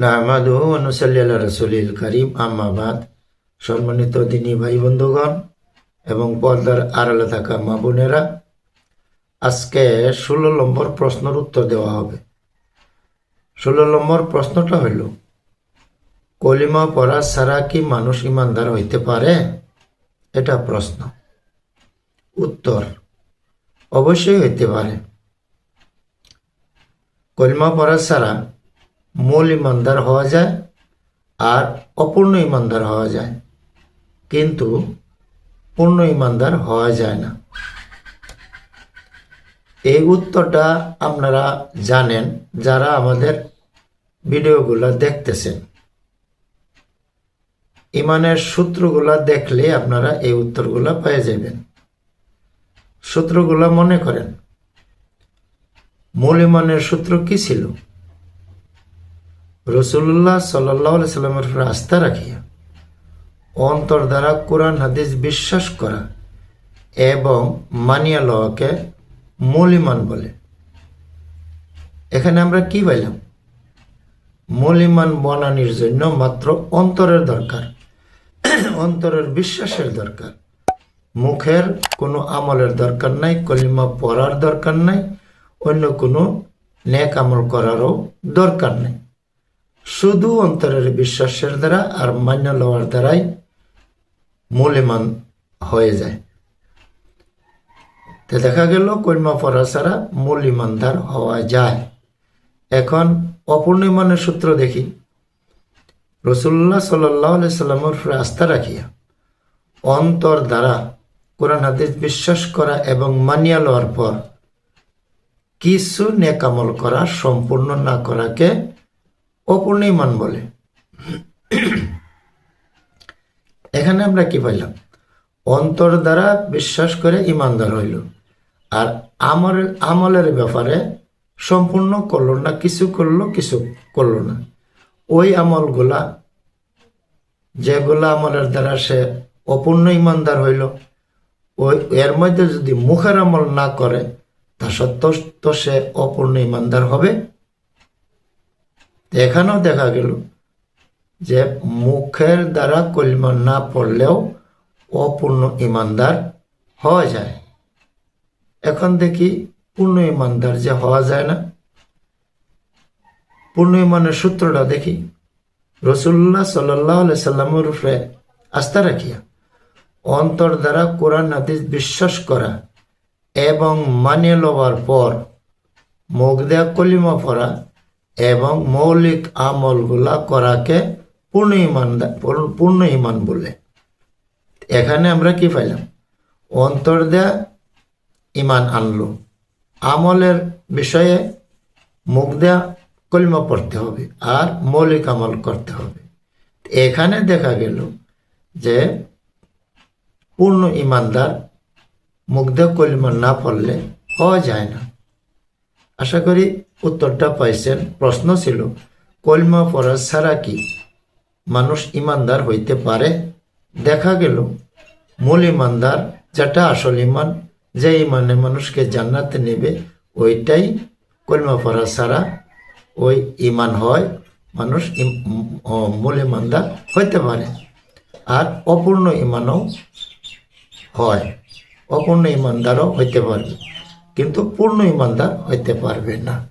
নাহমাদু অনুসাল্লাহ রসুলিল করিম। আম্মাবাদ সম্মানিত দিনী ভাই বন্ধুগণ এবং পর্দার আড়ালে থাকা মা বোনেরা, আজকে ষোলো নম্বর প্রশ্নের উত্তর দেওয়া হবে। ষোলো নম্বর প্রশ্নটা হইল কলিমা পড়া ছাড়া কি মানুষ ইমানদার হইতে পারে? এটা প্রশ্ন। উত্তর অবশ্যই হইতে পারে। কলিমা পড়া ছাড়া মূল ইমানদার হওয়া যায় আর অপূর্ণ ইমানদার হওয়া যায়। কিন্তু পূর্ণ ইমানদার হওয়া যায় না। এই উত্তরটা আপনারা জানেন, যারা আমাদের ভিডিওগুলো দেখতেছেন। ইমানের সূত্রগুলা দেখলে আপনারা এই উত্তরগুলা পেয়ে যাবেন। সূত্রগুলা মনে করেন। মূল ইমানের সূত্র কি ছিল? রসুল্লাহ সাল্লাহ সাল্লামের উপর আস্থা রাখিয়া, অন্তর দ্বারা কোরআন হাদিস বিশ্বাস করা এবং মানিয়া লওয়াকে মূল ইমান বলে। এখানে আমরা কি পাইলাম? মূল ইমান বনানির জন্য মাত্র অন্তরের দরকার, অন্তরের বিশ্বাসের দরকার। মুখের কোনো আমলের দরকার নাই, কলিমা পড়ার দরকার নাই, অন্য কোনো নেক আমল করারও দরকার নেই। শুধু অন্তরের বিশ্বাসের দ্বারা আর মান্য লওয়ার দ্বারাই মূল্যমান হয়ে যায়। তো দেখা গেল কলমা পড়া ছাড়া মূল ইমানদার হওয়া যায়। এখন অপূর্ণ ইমানের সূত্র দেখি। রসুল্লাহ সাল্লাহ সাল্লামের উপরে আস্থা রাখিয়া অন্তর দ্বারা কোরআন হাদিস বিশ্বাস করা এবং মানিয়া লওয়ার পর কিছু নেকামল করা সম্পূর্ণ না করাকে অপূর্ণ ইমান বলে। এখানে আমরা কি পাইলাম? অন্তর দ্বারা বিশ্বাস করে ইমানদার হইল। আর আমল, আমলের ব্যাপারে সম্পূর্ণ করল না, কিছু করল কিছু করল না। ওই আমলগুলা, যেগুলা আমলের দ্বারা সে অপূর্ণ ইমানদার হইল, ওই, এর মধ্যে যদি মুখের আমল না করে, তা সত্ত্বেও তো সে অপূর্ণ ইমানদার হবে। এখানেও দেখা গেল যে মুখের দ্বারা কলিমা না পড়লেও অপূর্ণ ইমানদার হওয়া যায়। এখন দেখি পূর্ণ ইমানদার যে হওয়া যায় না। পূর্ণ ইমানের সূত্রটা দেখি। রসুল্লাহ সাল্লাহ সাল্লামের উপরে আস্থা রাখিয়া অন্তর দ্বারা কোরআন হাদিস বিশ্বাস করা এবং মানিয়ে লওয়ার পর মুখ দেয়া কলিমা পড়া এবং মৌলিক আমলগুলা করাকে পূর্ণ ইমান পূর্ণ ইমান বলে। এখানে আমরা কি পাইলাম? অন্তর দেয়া ইমান আনলো। আমলের বিষয়ে মুখ দেয়া কলিমা পড়তে হবে আর মৌলিক আমল করতে হবে। এখানে দেখা গেল যে পূর্ণ ইমানদার দেয়া কলিমা না পড়লে হওয়া যায় না। আশা করি উত্তরটা পাইছেন। প্রশ্ন ছিল, কলমা পড়া ছাড়া কি মানুষ ইমানদার হইতে পারে? দেখা গেল, মূল ইমানদার যেটা আসল ইমান, যে ইমানে মানুষকে জান্নাতে নেবে, ওইটাই কলমা পড়া ছাড়া ওই ইমান হয়, মানুষ মূল ইমানদার হইতে পারে। আর অপূর্ণ ইমানও হয়, অপূর্ণ ইমানদারও হইতে পারবে। কিন্তু পূর্ণ ইমানদার হইতে পারবে না।